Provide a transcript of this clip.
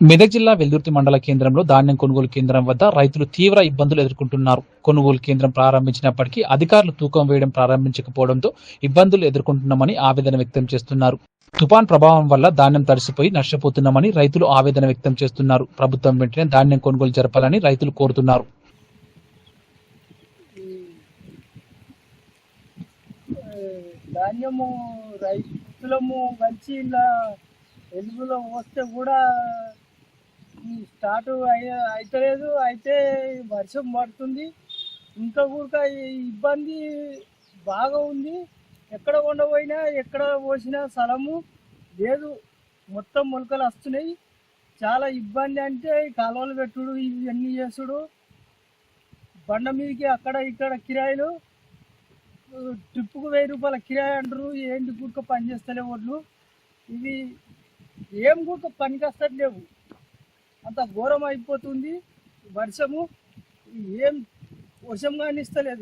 మెదక్ జిల్లా వెల్దుర్తి మండల కేంద్రంలో ధాన్యం కొనుగోలు కేంద్రం వద్ద రైతులు తీవ్ర ఇబ్బందులు ఎదుర్కొంటున్నారు. కొనుగోలు కేంద్రం ప్రారంభించినప్పటికీ అధికారులు తూకం వేయడం ప్రారంభించకపోవడంతో ఇబ్బందులు ఎదుర్కొంటున్నామని ఆవేదన వ్యక్తం చేస్తున్నారు. తుపాన్ ప్రభావం వల్ల ధాన్యం తడిసిపోయి నష్టపోతున్నామని రైతులు ఆవేదన వ్యక్తం చేస్తున్నారు. ప్రభుత్వం వెంటనే ధాన్యం కొనుగోలు జరపాలని రైతులు కోరుతున్నారు. ధాన్యము రైతులము మంచి ఇలా ఎలుగులో వస్తే కూడా స్టార్ట్ అవుతలేదు అయితే వర్షం పడుతుంది. ఇంకా కూడా ఈ ఇబ్బంది బాగా ఉంది. ఎక్కడ ఉండబోయినా ఎక్కడ పోసినా స్థలము లేదు. మొత్తం మొలకలు వస్తున్నాయి. చాలా ఇబ్బంది అంటే కాలువలు పెట్టుడు ఇవన్నీ చేసుడు బండ మీదకి అక్కడ ఇక్కడ కిరాయిలు ట్రిప్పుకు వెయ్యి రూపాయల కిరాయి అంటారు. ఏంటి గుక్క పని చేస్తలే వాళ్ళు. ఇవి ఏం కూడా పనికి వస్తట్లేవు అంత ఘోరం అయిపోతుంది వర్షము ఏం వర్షం కానీ ఇస్తలేదు.